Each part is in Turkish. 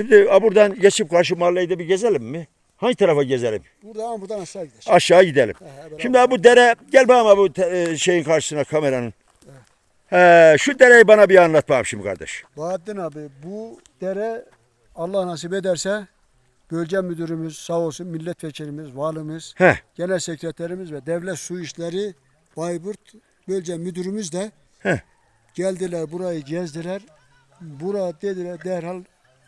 Şimdi buradan geçip karşı mahalleyi de bir gezelim mi? Hangi tarafa gezelim? Buradan buradan aşağı gideceğiz. Aşağı gidelim. He. Şimdi ha, bu dere gel bana bu te- e, şeyin karşısına kameranın. He, şu dereyi bana bir anlat bakalım şimdi kardeş. Bahattin abi bu dere Allah nasip ederse bölge müdürümüz sağ olsun milletvekilimiz, valimiz, Heh. genel sekreterimiz ve devlet su işleri Bayburt bölge müdürümüz de Heh. geldiler burayı gezdiler. Bura dediler derhal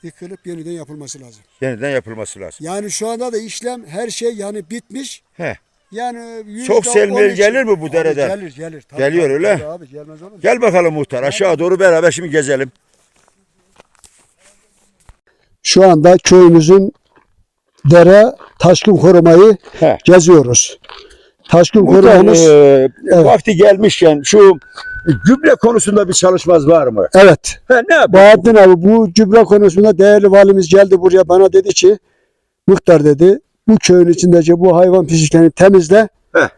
yıkılıp yeniden yapılması lazım. Yeniden yapılması lazım. Yani şu anda da işlem her şey yani bitmiş. He. Yani Çok sel on mel için- gelir mi bu Abi dereden? Gelir gelir. Tabii, Geliyor tabii, öyle. tabii Abi gelmez olur mu? Gel bakalım muhtar aşağı doğru beraber şimdi gezelim. Şu anda köyümüzün dere taşkın korumayı He. geziyoruz. Taşkın Muhtar, korumamız e, Evet. vakti gelmişken şu gübre konusunda bir çalışmaz var mı? evet. He, ne yapalım? Bahattin abi bu gübre konusunda değerli valimiz geldi buraya bana dedi ki muhtar dedi bu köyün içindeki bu hayvan pisliklerini temizle. Heh.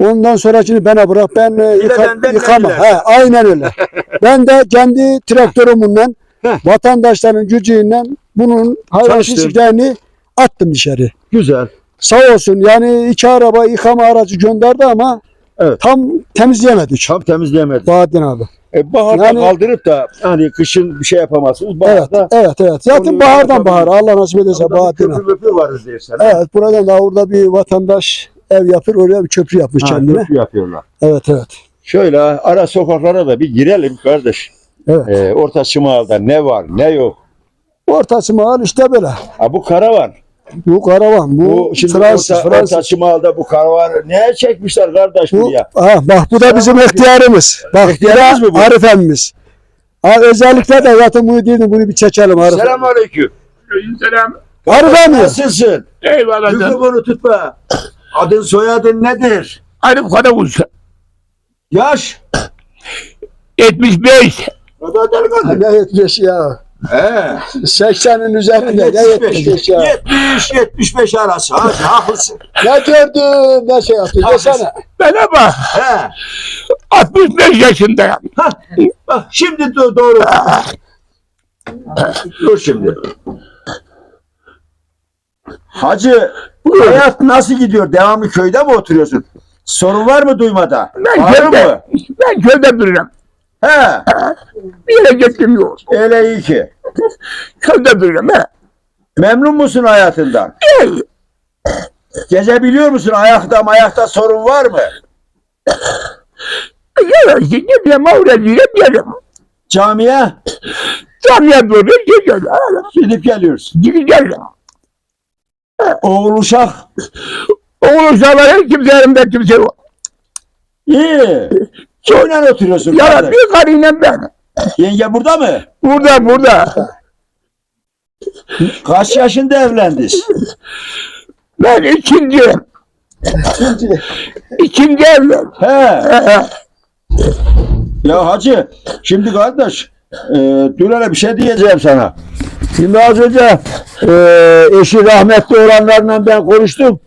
Ondan sonrakini bana bırak ben e, yıka, yıkama. He, aynen öyle. ben de kendi traktörümle vatandaşların gücüyle bunun hayvan Çalıştın. pisliklerini attım dışarı. Güzel. Sağ olsun yani iki araba yıkama aracı gönderdi ama Evet. tam temizleyemedik. Tam temizleyemedi. Bahattin abi. E, baharda Yani- kaldırıp da hani kışın bir şey yapamazsınız. Evet, Baharda evet, evet. Zaten Onu bahardan bahara Allah nasip ederse Bahattin abi. köprü varız dersen. Evet, buradan da orada bir vatandaş ev yapır, oraya bir köprü yapmış Ha, kendine. köprü yapıyorlar. Evet, evet. Şöyle ara sokaklara da bir girelim kardeş. Evet. Ee, Orta Şimal'da ne var ne yok. Ortası mahal işte böyle. Ha, bu karavan. Bu karavan, bu, Bu şimdi Fransız, Orta, Fransız. Orta Şimal'da bu karavanı neye çekmişler kardeş Bu, buraya? ha, bak bu da bizim ihtiyarımız. Bak bu İhtiyarımız da mı bu? Arif emmimiz. Ha, özellikle de zaten bunu dedim, bunu bir çekelim Arif. Selamünaleyküm. Selam. Arif emmi. Nasılsın? Eyvallah. Mikrofonu tutma. Adın soyadın nedir? Arif Karakuş. Yaş? 75. Kadar delikanlı. Ne yetmiş ya. He. 80'in üzerinde ne 75. yetmiş ya. 70 75 arası. Hadi haklısın. Ne gördün, ne şey yaptın, desene. Merhaba. He. 65 yaşındayım. Hah, Bak şimdi do- doğru. Dur şimdi. Hacı hayat nasıl gidiyor? Devamlı köyde mi oturuyorsun? Sorun var mı duymada? Ben Var köyde, mı? ben köyde duruyorum. He. Bir yere gittim yok. Öyle iyi ki. Köyde duruyorum. He. Memnun musun hayatından? İyi. Gezebiliyor musun? Ayakta ayakta sorun var mı? İşte gidiyorum oraya gidiyorum. Camiye Camiye doğru gidiyorum. gidip geliyoruz. Gidip geliyorum. Oğul uşak. Oğlum sağları kimse elimde kimse yok. İyi. Kimle oturuyorsun? Ya kardeş? bir karıyla ben. Yenge burada mı? Burada burada. Kaç yaşında evlendiniz? Ben ikinci. İkinci evlen. He. Ya hacı şimdi kardeş e, dur hele bir şey diyeceğim sana. Şimdi az önce e, eşi rahmetli olanlarla ben konuştum.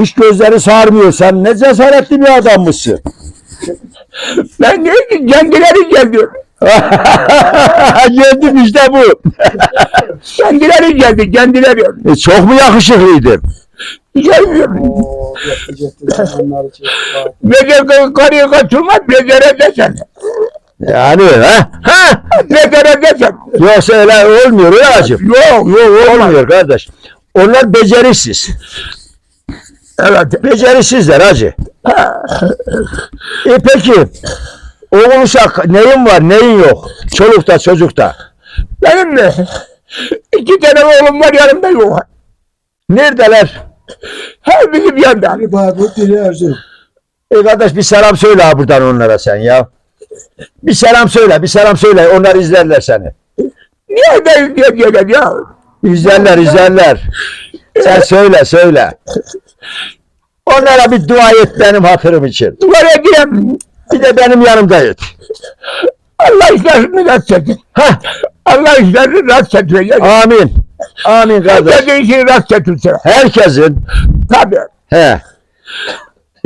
Hiç gözleri sarmıyor. Sen ne cesaretli bir adammışsın. Ben diyor ki kendileri geldi. Geldim işte bu. Kendileri geldi, kendileri. E, çok mu yakışıklıydı? Gelmiyor. Becer karıya kaçırmaz, becere desen. Yani ha? Ha, becere desen. Yoksa öyle olmuyor öyle hacım. Yok, yok. Olmuyor kardeş. Onlar beceriksiz. Evet. Becerisizler hacı. e peki oğul uşak neyin var neyin yok? Çolukta çocukta. Benim mi? İki tane oğlum var yanımda yok. Neredeler? Her bizim Bayburt, biri Erzurum. E kardeş bir selam söyle ha buradan onlara sen ya. Bir selam söyle, bir selam söyle. Onlar izlerler seni. Niye de diye diye ya? İzlerler, izlerler. Sen söyle, söyle. Onlara bir dua et benim hatırım için. Duvara girem. Bir de benim yanımda et. Allah işlerini rast çekin. Hah, Allah işlerini rast çekin. amin. Amin kardeş. Herkesin işini rast çekinse. Herkesin Tabii. He.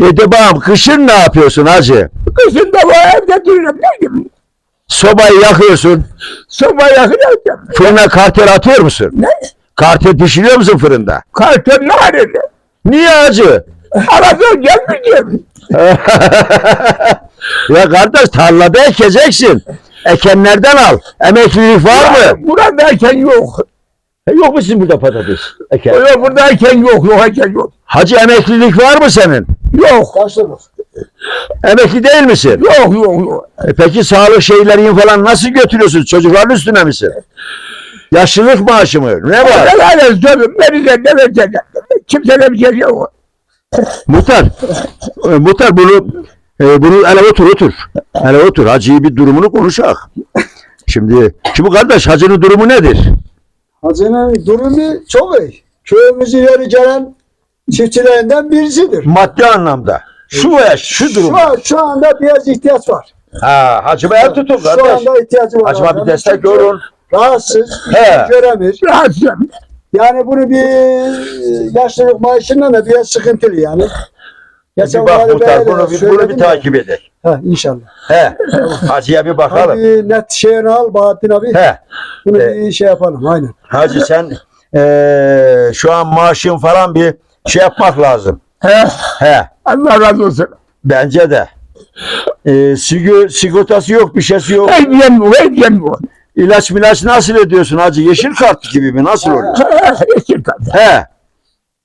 De bağım kışın ne yapıyorsun hacı? Kışın da bu evde duruyorum. Ne gibi? Sobayı yakıyorsun. Soba yakacağım. Fırına kartel atıyor musun? Ne? Kartel pişiriyor musun fırında? Karton nerede? Niye acı? Arada gelmeyeceğim. ya kardeş tarlada ekeceksin. Ekenlerden al. Emeklilik var mı? Burada erken yok. E, Yok mu sizin burada patates? Eken. Yok burada erken yok. Yok erken yok. Hacı emeklilik var mı senin? Yok. Başladık. Emekli değil misin? Yok yok yok. E peki sağlık şeylerini falan nasıl götürüyorsun? Çocukların üstüne misin? Yaşlılık maaşı mı? Ne var? Ben hala söylüyorum. Beni de ne verecek? Kimse de bir şey yok. Muhtar, e, muhtar bunu e, bunu hele otur otur. Hele otur. Hacı'yı bir durumunu konuşak. Şimdi, şimdi kardeş hacının durumu nedir? Hacı'nın durumu çok iyi. Köyümüzün yeri gelen çiftçilerinden birisidir. Maddi anlamda. Şu veya şu durum. Şu, an, şu anda biraz ihtiyaç var. Ha, hacıma el tutun Şu kardeş. anda ihtiyacı var. Hacıma bir destek olun. Rahatsız, He. göremiyor. Rahatsızım. Yani bunu bir yaşlılık maaşından da biraz sıkıntılı yani. Bir Geçen bak vali muhtar bunu, bir, bunu bir takip edelim. Ha, inşallah. He. Hacıya bir bakalım. Hadi net şeyini al Bahattin abi. He. Bunu He. bir şey yapalım aynen. Hacı sen eee, şu an maaşın falan bir şey yapmak lazım. He. He. Allah razı olsun. Bence de. Eee sigö- sigortası yok, bir şeysi yok. Hediyem bu. Hediyem bu. İlaç milaç nasıl ediyorsun hacı? Yeşil kart gibi mi? Nasıl oluyor? Eşim tabii. He.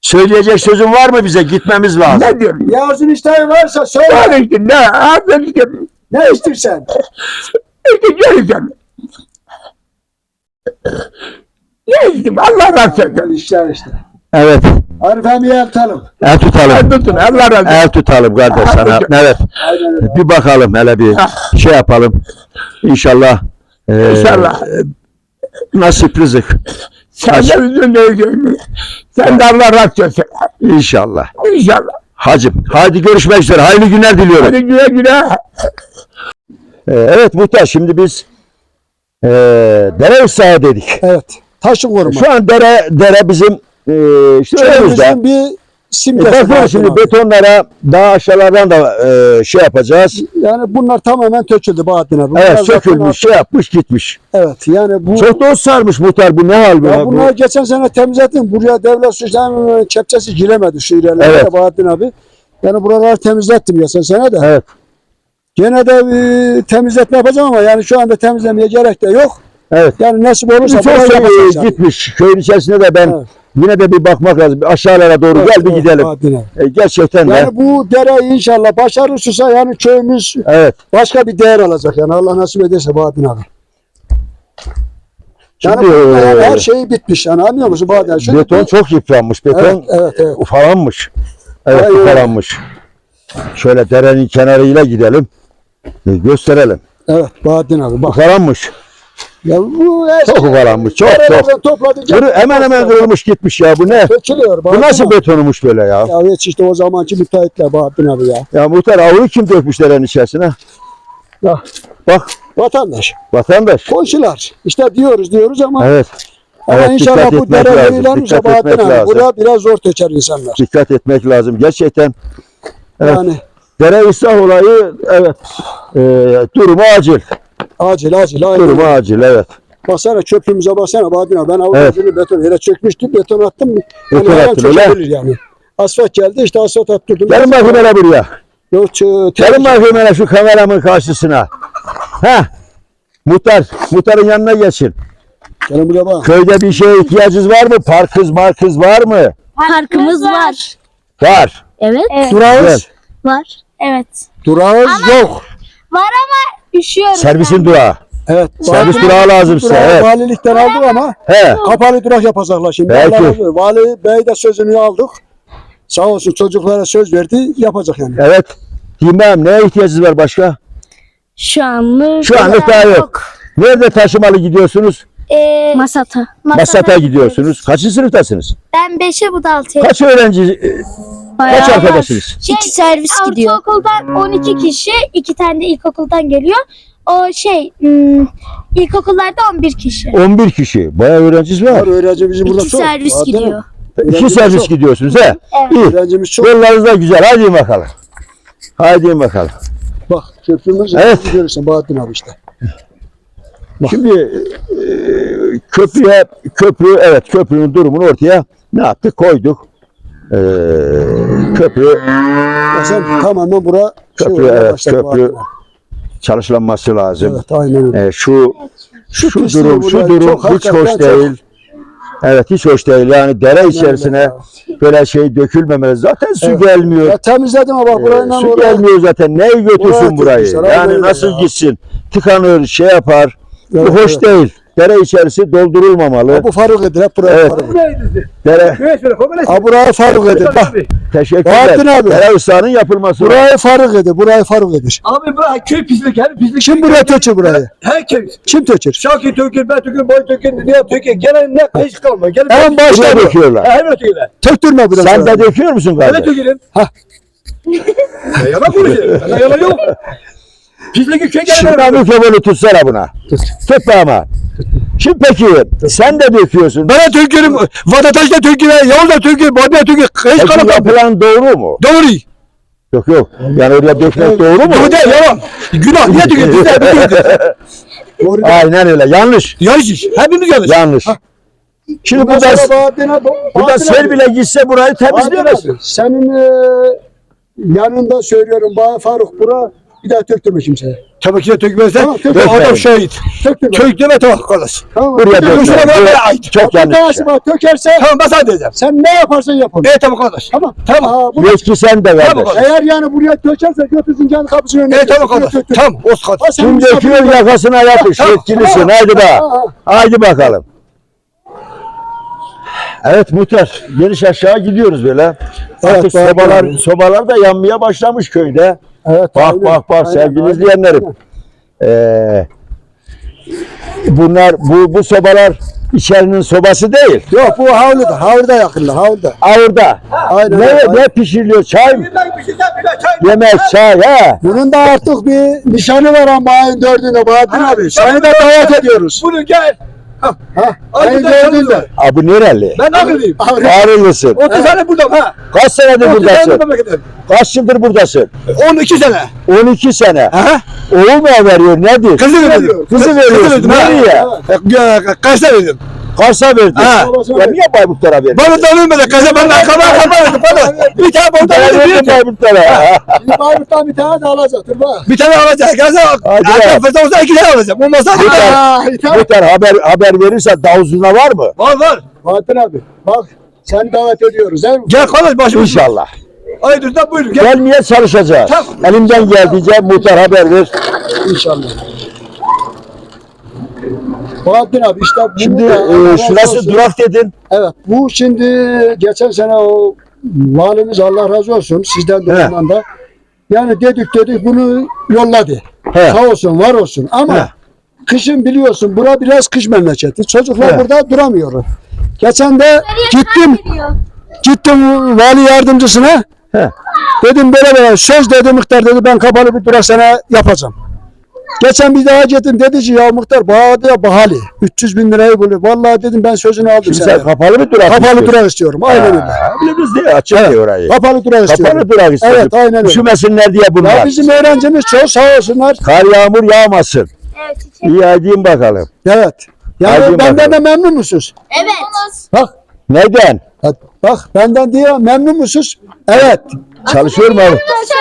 Söyleyecek sözün var mı bize? Gitmemiz lazım. Ne diyorum? Yazın işlerin varsa söyle. Ne işte ne? Abi işte. Ne istersen. İşte geleceğim. Ne istedim? Allah razı olsun. İşler işte. Evet. Arif Emi'yi atalım. El tutalım. Tutun. Allah razı olsun. El tutalım kardeş sana. Evet. Bir bakalım hele bir şey yapalım. İnşallah. Eee, İnşallah. Nasip rızık. Sen de üzülme üzülme. Sen de Allah razı olsun. İnşallah. İnşallah. Hacım. Hadi görüşmek üzere. Hayırlı günler diliyorum. Hadi güle güle. Ee, evet Muhtar şimdi biz ee, dere ıslahı dedik. Evet. Taşın koruma. Şu an dere dere bizim ee, işte önümüzde. Bir Bakın Bahattin şimdi abi. betonlara daha aşağılardan da ee, şey yapacağız. Yani bunlar tamamen töküldü Bahattin abi. Bunlar Evet sökülmüş şey yapmış gitmiş. Evet yani bu Çok dost sarmış Muhtar bu ne hal bu? ya bu? bunlar geçen sene temizledim. Buraya devlet suçlarının kepçesi giremedi şu ilerlere Evet. Bahattin abi. Yani buraları temizlettim geçen sene de. Evet. Gene de e, temizletme yapacağım ama yani şu anda temizlemeye gerek de yok. Evet. Yani nasip olursa Çok gitmiş. Köyün içerisinde de ben Evet. Yine de bir bakmak lazım. Bir aşağılara doğru Evet, gel bir evet, gidelim. Abi. E, gerçekten de. Yani bu dere inşallah başarısızsa yani köyümüz Evet. başka bir değer alacak yani Allah nasip ederse Bahattin abi. Yani, Şimdi, bu- yani e, her şey bitmiş yani anlıyor musun Bahattin? Şimdi Beton bu- çok yıpranmış. Beton Evet, evet, evet. ufalanmış. Evet Aynen. ufalanmış. Şöyle derenin kenarıyla gidelim. Gösterelim. Evet Bahattin abi bak. Ufalanmış. Ya bu her Çok şey- ufalanmış. Çok çok. Kırı, hemen hemen kırılmış gitmiş ya. Bu ne? Dökülüyor Bu Bahattin nasıl abi. betonumuş böyle ya? Ya hiç işte o zamanki müteahhitler Bahattin abi ya. Ya muhtar avlu kim dökmüş derenin içerisine? Ya Bak vatandaş, vatandaş. komşular. İşte diyoruz diyoruz ama, Evet. ama Evet, inşallah dikkat bu etmek dere lazım, verilenirse dikkat Bahattin etmek abi. lazım. Burada biraz zor töker insanlar. Dikkat etmek lazım. Gerçekten Evet. Yani dere ıslah olayı evet. E, durumu acil. Acil acil. acil. Durumu acil evet. Baksana çöpümüze baksana Bahattin abi. Ben Evet. avucunu beton yere çökmüştüm beton attım. Beton attın, öyle? yani. Asfalt geldi işte asfalt attırdım. Gelin bakayım hele buraya. Yok, Gelin bakayım hele şu kameramın karşısına. Heh. Muhtar, muhtarın yanına geçin. Gelin buraya bak. Köyde bir şeye ihtiyacınız var mı? Parkız markız var mı? Parkımız var. Var. Evet. Güzel. Durağız. Var. Evet. Durağız yok. Var ama üşüyoruz. Servisin durağı. Evet. Servis durağı lazım size. Evet. Valilikten aldık ama He. kapalı durak yapacaklar şimdi. Belki. Vali Bey de sözünü aldık. Sağ olsun çocuklara söz verdi yapacak yani. Evet. Bilmem neye ihtiyacınız var başka? Şu anlık. Şu anlık daha yok. Nerede taşımalı gidiyorsunuz? Ee, Masata. Masata gidiyorsunuz. Kaçıncı sınıftasınız? Ben 5'e bu da 6'ya. Kaç öğrenci, e, kaç arkadaşınız? İki servis gidiyor. Ortaokuldan 12 kişi, iki tane de ilkokuldan geliyor. O şey, hmm, ilkokullarda 11 kişi. 11 kişi. Bayağı öğrenciniz var. Var öğrenci bizim burada İki çok. servis abi. gidiyor. İki Öğrencimiz servis çok. gidiyorsunuz he? Evet. İyi. Öğrencimiz çok. Yollarınız da güzel. Hadi bakalım. Hadi bakalım. Bak köprümüz Evet. görürsün Bahattin abi işte. Şimdi e, köprüye köprü evet köprünün durumunu ortaya ne yaptık koyduk. E, köprü sen tamamen bura Köprü, olmaya evet, köprü. Çalışlanması lazım. Evet aynen. E, şu şu, pisliği durum şu durum hiç hoş çok- değil. Evet hiç hoş değil. Yani dere içerisine ya. böyle şey dökülmemeli. Zaten su Evet. gelmiyor. Ya temizledim ama bak Ee, burayla su oraya. gelmiyor zaten. Neyi götürsün burayı? Yani nasıl ya. gitsin? Tıkanır, şey yapar. Evet, Bu hoş evet. değil. Dere içerisi doldurulmamalı. Bu Faruk Edir. Hep buraya Evet. Faruk Edir. Dere Ha buraya Faruk Edir. Bak teşekkürler. Bahattin abi. Dere ıslahının yapılması. burayı Faruk Edir. Burayı Faruk Edir. Abi bırak köy pislik her pislik. Kim buraya tökür burayı? Herkes. Kim tökür? Şakir tökür, ben tökür, boy tökür, diye tökür. Gelen ne hiç kalma. Gelen En başta Buraya bu. döküyorlar. Her tökürler. Töktürme burası. Sen de döküyor musun Evet kardeş? tökürüm. Hah. Ya Yalan konuşuyor. Ya Yalan yok. Pislik köy gelen Şimdi ben mikrofonu tutsana buna. Tut ama. Şimdi peki sen de döküyorsun. Ben de tökürüm. Vatandaş da tökür. Yavuz da tökür. Bobya tökür. Hiç Peki kalıp yapılan doğru mu? Doğru. Yok yok. Yani oraya dökmek doğru mu? Bu değil yalan. Günah. Niye tökür? Biz de tökür. Doğru. Aynen öyle. Yanlış. Yanlış iş. Hepimiz yanlış. Yanlış. Şimdi Bundan burada, sonra Bahattin abi- Bahattin bile gitse burayı Bahattin Senin e, yanında söylüyorum Bağ Faruk bura bir daha töktürme kimseye. Tabii ki de tökmezsen. Tamam, tök- Adam Dökmeyin. şahit. Töktürme. Kök deme tamam kardeş. Tamam. Buraya kusura bakma. Bu Çok yanlış. bak tökerse Tamam ben sana diyeceğim. sen ne yaparsan yap onu. Evet tamam kardeş. Tamam. Tamam. Aa, bu Yetki sen de Tamam, kardeş. eğer yani buraya tökerse götürsün kendi kapısının önüne. Evet tamam kardeş. Tamam. Os kardeş. döküyor ol. yakasına yapış. Tamam, Yetkilisin. tamam. Haydi bak. Ha, ha. Haydi bakalım. Evet muhtar. Geniş aşağı gidiyoruz böyle. Evet, Artık sobalar, sobalar da yanmaya başlamış köyde. Evet, Bak aynen. bak bak Aynen, sevgili aynen. izleyenlerim. Ee, bunlar bu bu sobalar içerinin sobası değil. Yok bu havluda. Havluda yakında. Havluda. Ağırda. Aynen. Ne, aynen. ne pişiriliyor? Çay mı? Yemek, çay ha. Bunun da artık bir nişanı var ama ayın dördünde Bahattin Ha, abi. Seni de davet ediyoruz. Bunu gel. Ha, Ay, ayın bir de bu nereli? Ben Ağrılıyım. Ağrılısın. 30 sene buradayım ha. Kaç senedir 30 sene buradasın? Kaç yıldır buradasın? 12 sene. 12 sene. Aha. Oğul mu veriyor? Nedir? Kızı verdim. Kızı veriyorsun. verdim, ha. Nereye? Ya, Kaç tane verdim? Kars'a verdin. Ha. Ya niye Bayburtlara verdin? Bana da vermedi. Kaza ben arkama arkama verdim. Bana. Bir tane Bir tane Bir tane. Bayburtlara. Bir Bayburt'tan bir tane de alacak. Dur bak. Bir tane alacak. Kaza. Hadi ya. Arka fırsat olsa iki tane alacağım. Olmazsa bir tane. İthal. Muhtar haber haber verirse davuzuna var mı? Var var. Bahattin abi. Bak seni davet ediyoruz mi? Gel kardeş başımız. İnşallah. Haydi da buyurun gel. Gelmeye çalışacağız. Tamam. Elimden geldiğince muhtar haber ver. İnşallah. Bahattin abi işte bunu Şimdi e, şurası durak dedin. Evet bu şimdi geçen sene o valimiz Allah razı olsun sizden de He. ondan da yani dedik dedik bunu yolladı. He. Sağ olsun var olsun ama He. kışın biliyorsun bura biraz kış memleketi. Çocuklar He. burada duramıyor. Geçen de gittim gittim vali yardımcısına He. dedim böyle böyle söz dedi muhtar dedi ben kapalı bir durak sana yapacağım. Geçen bir daha gittim dedi ki ya muhtar bağladı ya bahali 300 bin lirayı buluyor. Vallahi dedim ben sözünü aldım Şimdi sen kapalı bir durak Kapalı durak istiyorum. Aynen öyle. Biz de açık diye orayı. Kapalı durak istiyorum. Kapalı durak istiyorsun. Evet aynen öyle. Üşümesinler diye Ya bunlar. bizim öğrencimiz çok sağ olsunlar. Kar yağmur yağmasın. Evet. çiçek. İyi hadi bakalım. Evet. Yani Hadi benden bakalım. de memnun musunuz? Evet. Bak. Neden? Bak, Bak benden diye memnun musunuz? Evet. Çalışıyor mu abi?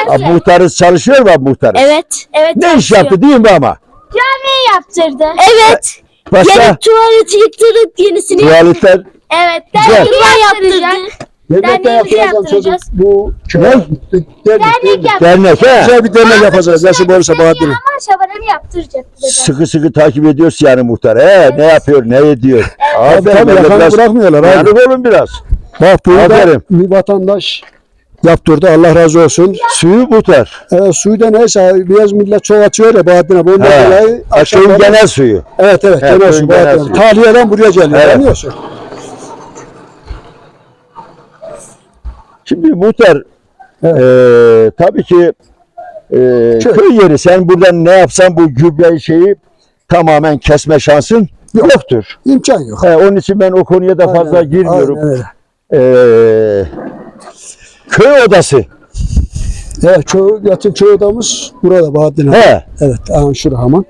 Abi muhtarız çalışıyor mu abi muhtarız? Evet. Evet. Ne iş yaptı değil mi ama? Cami yaptırdı. Evet. Başka tuvaleti yıktırıp yenisini tuvaletler Evet. Güzel. Derneği yaptıracak. Devlette Derneğimizi yapacağız çocuk. yaptıracağız. Bu. Ne? Dernek, Dernek yaptıracak. dernek he? Güzel bir dernek yapacağız. Nasip olursa Bahattin'im. Ama şabaranı yaptıracak. bize de. Sıkı sıkı takip ediyoruz yani muhtar. He ne yapıyor ne ediyor. Tabii tabii böyle yakanı biraz bırakmıyorlar. Abi. Olun biraz. Bak burada Aferin. bir vatandaş yaptırdı. Allah razı olsun. Suyu muhtar. Evet, suyu da neyse biraz millet çok açıyor ya Bahattin abi. Ondan He. dolayı Ha, Köyün akşamları- genel suyu. Evet evet. He, genel köyün su genel Bahattin abi. suyu. Tahliyeden buraya geliyor. Evet. Anlıyorsun. Şimdi muhtar Evet. eee, tabii ki eee, köy yeri sen buradan ne yapsan bu gübre şeyi tamamen kesme şansın yoktur. İmkan yok. He, onun için ben o konuya da fazla Aynen, girmiyorum. aynen öyle. Eee, köy odası. Evet, çoğu, yatın çoğu odamız burada Bahattin abi. He. Evet, aha şura hemen.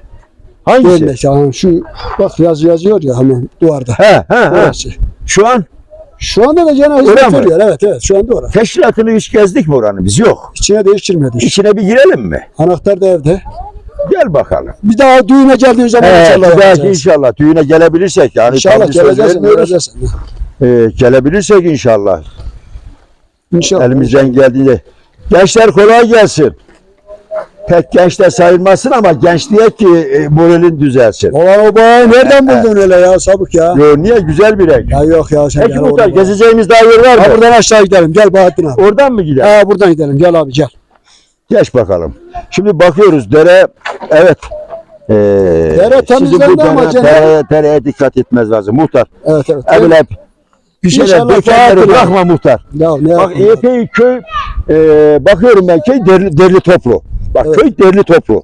Hangisi? Örnek yani şu bak yazı yazıyor ya hemen duvarda. He he he. Orası. Şu an Şu anda da gene hizmet mi? veriyor. Evet evet şu anda orası. teşkilatını hiç gezdik mi oranı? Biz yok. İçine değiştirmedik. İçine bir girelim mi? Anahtar da evde. Gel bakalım. Bir daha düğüne geldiği zaman He, inşallah dahaki yapacağız. inşallah düğüne gelebilirsek yani İnşallah tam bir söz geleceğiz. vermiyoruz. Geleceğiz. Ee, gelebilirsek inşallah. İnşallah. Elimizden geldiğince. Gençler kolay gelsin. Pek genç de sayılmasın ama gençliğe ki e, moralin düzelsin. Ulan o bağı nereden buldun öyle ya sabık ya? Yo, niye güzel bir renk? Ya yok ya sen Peki gel muhtar gezeceğimiz daha yer var Ha mı? buradan aşağı gidelim. Gel Bahattin abi. Oradan mı gidelim? Ha buradan gidelim. Gel abi gel. Geç bakalım. Şimdi bakıyoruz dere evet. Ee, Dere temizlendi ama dere- canım. dere- dereye dikkat etmez lazım muhtar. Evet evet. Evvel hep bir şeyler İnşallah dökenleri Bahattin bırakma muhtar. Ya ne Bak yapayım? epey köy e, bakıyorum ben köy derli, derli toplu. Bak Evet. köy derli toplu.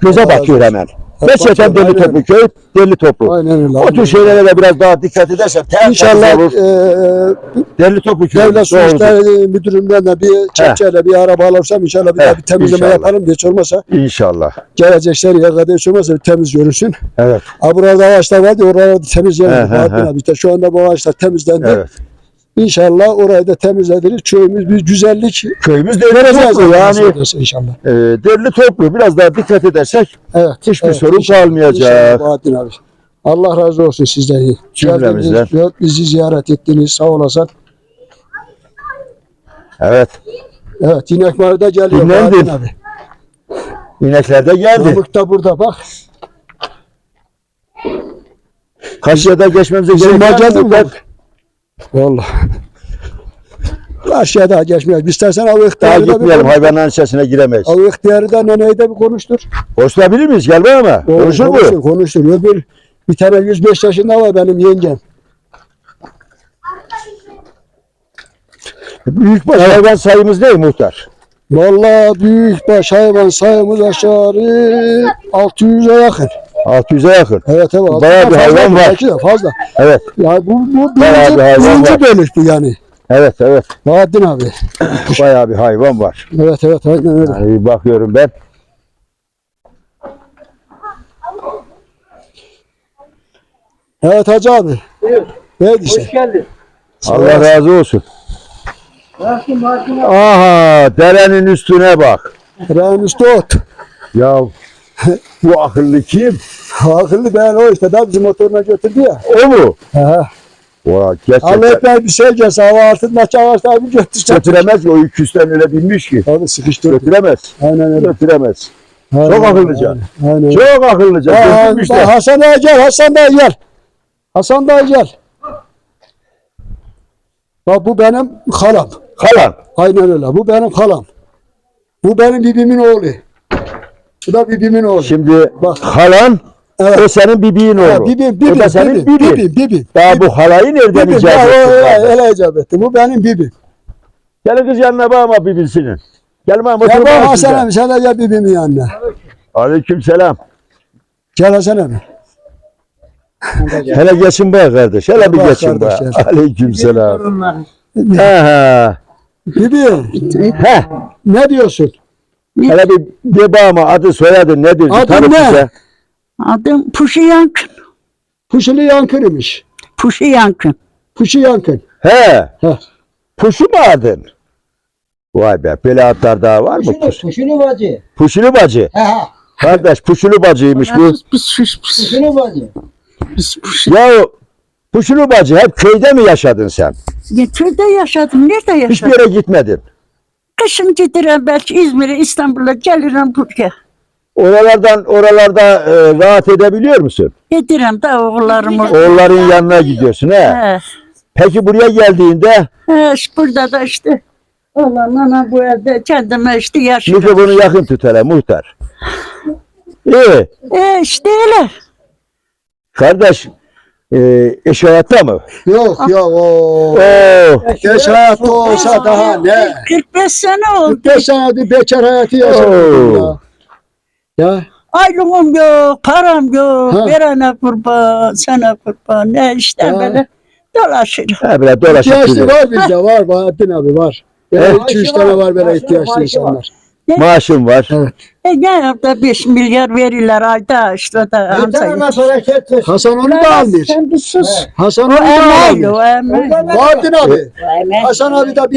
Göze Allah razı hemen. Evet, Gerçekten bakıyorum, derli toplu köy derli toplu. Aynen öyle. O tür şeylere de biraz daha dikkat edersen İnşallah olur. eee Derli toplu köy. devlet su Doğrudur. işleri müdüründen de bir çepçeyle bir araba alırsam inşallah bir Heh, daha bir temizleme inşallah. yaparım diye olmasa İnşallah. gelecek seneye kadar hiç olmazsa bir temiz görünsün. Evet. Ha burada ağaçlar vardı he, Bahattin he. abi işte şu anda bu ağaçlar temizlendi. Evet. İnşallah orayı da temizlediriz. Köyümüz bir güzellik Köyümüz vereceğiz. toplu yani. inşallah. E, derli toplu biraz daha dikkat edersek Evet. hiçbir evet, sorun inşallah, kalmayacak. inşallah Bahattin abi. Allah razı olsun sizden. Cümlemizden. Bizi ziyaret ettiniz. Sağ olasın. Evet. Evet inek var da geliyor. Dinlendin. Abi. İnekler de geldi. Pamuk da burada bak. Karşıya geçmemize gerek var var geldi mı? mi? Valla. Karşıya daha geçmeyiz. İstersen av Daha ihtiyarı da bir gitmeyelim konuş. hayvanların içerisine giremeyiz. Av ihtiyarı da neneyi de bir konuştur. Konuşabilir miyiz? Gel bana mı? Konuşur mu? Konuştur, konuştur. Öbür bir tane 105 yaşında var benim yengem. Büyükbaş hayvan sayımız ne muhtar? Vallahi büyükbaş hayvan sayımız aşağı 600'e yakın. 600'e yakın. Evet evet. Bayağı bir hayvan var. belki de fazla. Evet. Ya bu, bu Bayağı birinci, bir hayvan birinci var. bölük bu yani. Evet evet. Bahattin abi. Bayağı bir hayvan var. Evet evet aynen öyle. Yani bir bakıyorum ben. Evet hacı abi. Evet işte. geldin. Allah razı olsun. Aha derenin üstüne bak. Rağın üstü ot. Ya bu akıllı kim? Akıllı ben o işte da bizim motoruna götürdü ya. O mu? Vay Allah ekber bir şey gelse hava altında çağırsa bir götürecek. Götüremez ki o 200'den öyle binmiş ki. Abi sıkıştırdı. Götüremez. Aynen öyle. Götüremez. Aynen, Çok akıllıca. Aynen. aynen. Çok akıllıca. Aa, Götürmüşler. Hasan Bey gel, Hasan Bey gel. Hasan Bey gel. Bak bu benim halam. Kalan. Aynen öyle. Bu benim halam. Bu benim bibimin oğlu. Bu da bibimin oğlu. Şimdi Bak. halan Evet. o senin bibiğin Ha, oğlu. bibim, o bibim, da senin bibim, bibin. bibim, bibim. Daha bu halayı nereden Bibim, o, ettin? öyle, icap etti. Bu benim bibim. Gelin kız yanına bakma bibisinin. Gel otur bak bana Hasan abi sen de gel bibimin yanına. Aleyküm selam. Gel Hasan abi. Hele geçin be kardeş. Hele bir geçin be. gel. Aleyküm selam. Aha. Bibi Heh. ne diyorsun? Hele bir de bağıma adı soyadı nedir? Tanıt ne? Adım Puşu Yankın. Puşulu Yankır'mış. Puşu Yankın. Puşu Yankır. He. Heh. Puşu mu adın? Vay be. Böyle adlar daha var mı? Puş- Kuşunu bacı. Puşulu bacı. Ha ha. Kardeş puşulu bacıymış bu. Biz biz biz bacı. biz Puşu. Ya Puşulu bacı hep köyde mi yaşadın sen? Ya köyde yaşadım. Nerede Hiçbir yaşadım? yere gitmedin. Kışın giderim belki İzmir'e, İstanbul'a gelirim buraya. Oralardan oralarda e, rahat edebiliyor musun? Giderim de oğullarımı. Oğulların yanına gidiyorsun he. He. Peki buraya geldiğinde He, işte burada da işte Allah'ın ana bu evde kendime işte yaşıyorum. mikrofonu yakın tut hele muhtar. İyi. E işte öyle. Kardeş e, eş hayatta mı? Yok yok o. Oo. Geç hayatta olsa daha ne? 45 sene oldu. 45 senedir bekar hayatı yaşadım ya. Ya Aylığım yok, param yok. Ha. Verene kurban, sana kurban. Ne işte Ha. böyle dolaşırım. Ha böyle dolaşıp ihtiyaçlı duruyor. var bizde var Bahattin abi var. Böyle Evet. iki üç tane var böyle ihtiyaçlı insanlar. Maaşın var. E ne yaptı 5 milyar verirler ayda işte da amca. Hasan onu da almış. Sen bir sus. Hasan O onu da emekli almış. o. Bahattin abi. Emekli. Hasan abi de bir